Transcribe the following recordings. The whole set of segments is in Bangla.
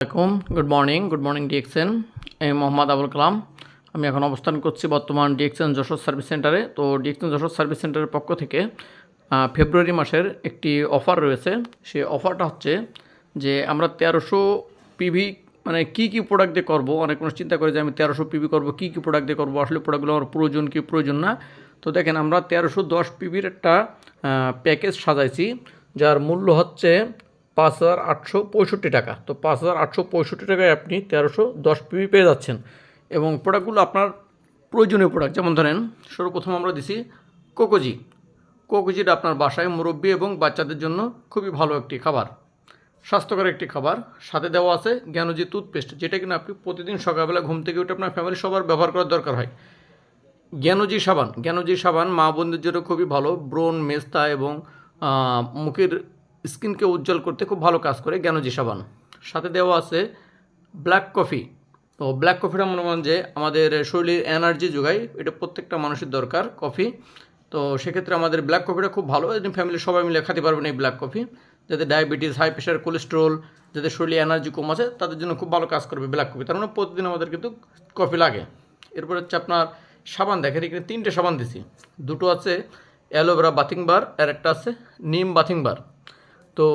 আসসালামাইকুম good morning good morning DXN আমি মোহাম্মদ আবুল কালাম। আমি এখন অবস্থান করছি বর্তমান ডিএক্সএন যশোর সার্ভিস সেন্টারে তো ডিএক্সএন যশোর সার্ভিস সেন্টারের পক্ষ থেকে ফেব্রুয়ারি মাসের একটি অফার রয়েছে। সেই অফারটা হচ্ছে যে আমরা তেরোশো পিভি মানে কী কী প্রোডাক্ট দিয়ে করব? অনেক মানুষ চিন্তা করে যে আমি তেরোশো পিভি করব, কী কী প্রোডাক্ট দিয়ে করব? আসলে প্রোডাক্টগুলো আমার প্রয়োজন কি প্রয়োজন না? তো দেখেন, আমরা তেরোশো দশ পিভির একটা প্যাকেজ সাজাইছি, যার মূল্য হচ্ছে পাঁচ হাজার আটশো পঁয়ষট্টি টাকা। তো পাঁচ হাজার আটশো পঁয়ষট্টি টাকায় আপনি তেরোশো দশ পিবি পেয়ে যাচ্ছেন। এবং প্রোডাক্টগুলো আপনার প্রয়োজনীয় প্রোডাক্ট, যেমন ধরেন সর্বপ্রথম আমরা দিছি কোকোজি। কোকোজিটা আপনার বাসায় মুরব্বী এবং বাচ্চাদের জন্য খুবই ভালো একটি খাবার, স্বাস্থ্যকর একটি খাবার। সাথে দেওয়া আছে জ্ঞানজি টুথপেস্ট, যেটা কিনা আপনি প্রতিদিন সকালবেলা ঘুম থেকে উঠে আপনার ফ্যামিলি সবার ব্যবহার করার দরকার হয়। জ্ঞানজি সাবান জ্ঞানজি সাবান মা বোনদের জন্য খুবই ভালো, ব্রণ, মেস্তা এবং মুখের স্কিনকে উজ্জ্বল করতে খুব ভালো কাজ করে, জ্ঞানজি সাবান। সাথে দেওয়া আছে ব্ল্যাক কফি। তো ব্ল্যাক কফিটা মনে করেন যে আমাদের শরীরের এনার্জি যোগায়, এটা প্রত্যেকটা মানুষের দরকার, কফি। তো সেক্ষেত্রে আমাদের ব্ল্যাক কফিটা খুব ভালো, এদিন ফ্যামিলির সবাই মিলে খেতে পারবেন এই ব্ল্যাক কফি। যাদের ডায়াবেটিস হাই প্রেশার কোলেস্ট্রল যাদের শরীরে এনার্জি কম আছে, তাদের জন্য খুব ভালো কাজ করবে ব্ল্যাক কফি। তার মানে প্রতিদিন আমাদের কিন্তু কফি লাগে। এরপর হচ্ছে আপনার সাবান, দেখেন এখানে তিনটে সাবান দিছি। দুটো আছে অ্যালোভেরা বাথিং বার, আর একটা আছে নিম বাথিং বার। তো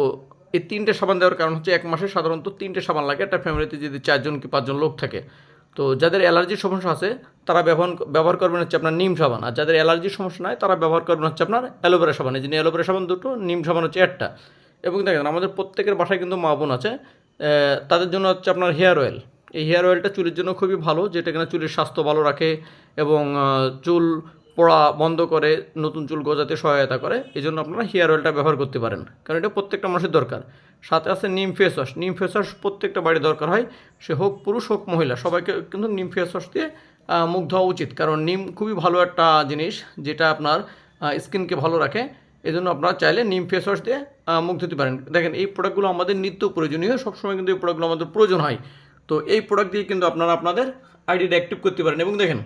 এই তিনটে সাবান দেওয়ার কারণ হচ্ছে এক মাসে সাধারণত তিনটে সাবান লাগে। একটা ফ্যামিলিতে যদি চারজন কি পাঁচজন লোক থাকে। তো যাদের অ্যালার্জির সমস্যা আছে, তারা ব্যবহার ব্যবহার করবেন হচ্ছে আপনার নিম সাবান। আর যাদের অ্যালার্জির সমস্যা নাই, তারা ব্যবহার করবেন হচ্ছে আপনার অ্যালোভেরা সাবান। এই জন্য অ্যালোভেরা সাবান দুটো, নিম সাবান হচ্ছে একটা। এবং দেখেন, আমাদের প্রত্যেকের বাসায় কিন্তু মা বোন আছে তাদের জন্য হচ্ছে আপনার হেয়ার অয়েল এই হেয়ার অয়েলটা চুলের জন্য খুবই ভালো, যেটা কিনা চুলের স্বাস্থ্য ভালো রাখে এবং চুল পড়া বন্ধ করে নতুন চুল গজাতে সহায়তা করে এই জন্য আপনারা হেয়ার অয়েলটা ব্যবহার করতে পারেন। কারণ এটা প্রত্যেকটা মানুষের দরকার। সাথে আছে neem face wash neem face wash প্রত্যেকটা বাড়ি দরকার হয়, সে হোক পুরুষ হোক মহিলা, সবাইকে কিন্তু নিম ফেস ওয়াশ দিয়ে মুখ ধোয়া উচিত। কারণ নিম খুবই ভালো একটা জিনিস, যেটা আপনার স্কিনকে ভালো রাখে। এই জন্য আপনারা চাইলে নিম ফেস ওয়াশ দিয়ে মুখ ধুতে পারেন। দেখেন, এই প্রোডাক্টগুলো আমাদের নিত্য প্রয়োজনীয়, সবসময় কিন্তু এই প্রোডাক্টগুলো আমাদের প্রয়োজন হয়। তো এই প্রোডাক্ট দিয়ে কিন্তু আপনারা আপনাদের আইডিটা অ্যাক্টিভ করতে পারেন। এবং দেখেন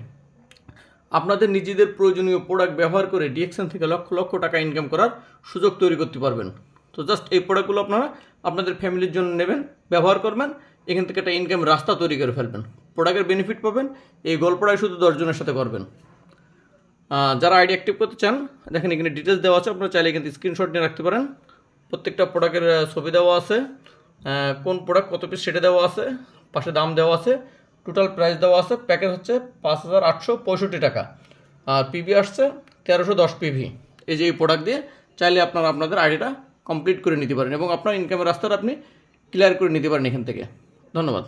আপনাদের নিজেদের প্রয়োজনীয় প্রোডাক্ট ব্যবহার করে ডিএকশন থেকে লক্ষ লক্ষ টাকা ইনকাম করার সুযোগ তৈরি করতে পারবেন। তো জাস্ট এই প্রোডাক্টগুলো আপনারা আপনাদের ফ্যামিলির জন্য নেবেন, ব্যবহার করবেন, এখান থেকে একটা ইনকাম রাস্তা তৈরি করে ফেলবেন। প্রোডাক্টের বেনিফিট পাবেন, এই গল্পটাই শুধু দশজনের সাথে করবেন। যারা আইডি অ্যাক্টিভ করতে চান, দেখেন এখানে ডিটেলস দেওয়া আছে, আপনারা চাইলে কিন্তু স্ক্রিনশট নিয়ে রাখতে পারেন। প্রত্যেকটা প্রোডাক্টের ছবি দেওয়া আছে। কোন প্রোডাক্ট কত পিস সেটা দেওয়া আছে, পাশে দাম দেওয়া আছে। টোটাল প্রাইস দেওয়া আছে প্যাকেজ হচ্ছে পাঁচ হাজার আটশো পঁয়ষট্টি টাকা। আর পিভি আসছে তেরোশো দশ পিভি এই যে এই প্রোডাক্ট দিয়ে চাইলে আপনারা আপনাদের আইডিটা কমপ্লিট করে নিতে পারেন এবং আপনার ইনকামের রাস্তাটা আপনি ক্লিয়ার করে নিতে পারেন এখান থেকে। ধন্যবাদ।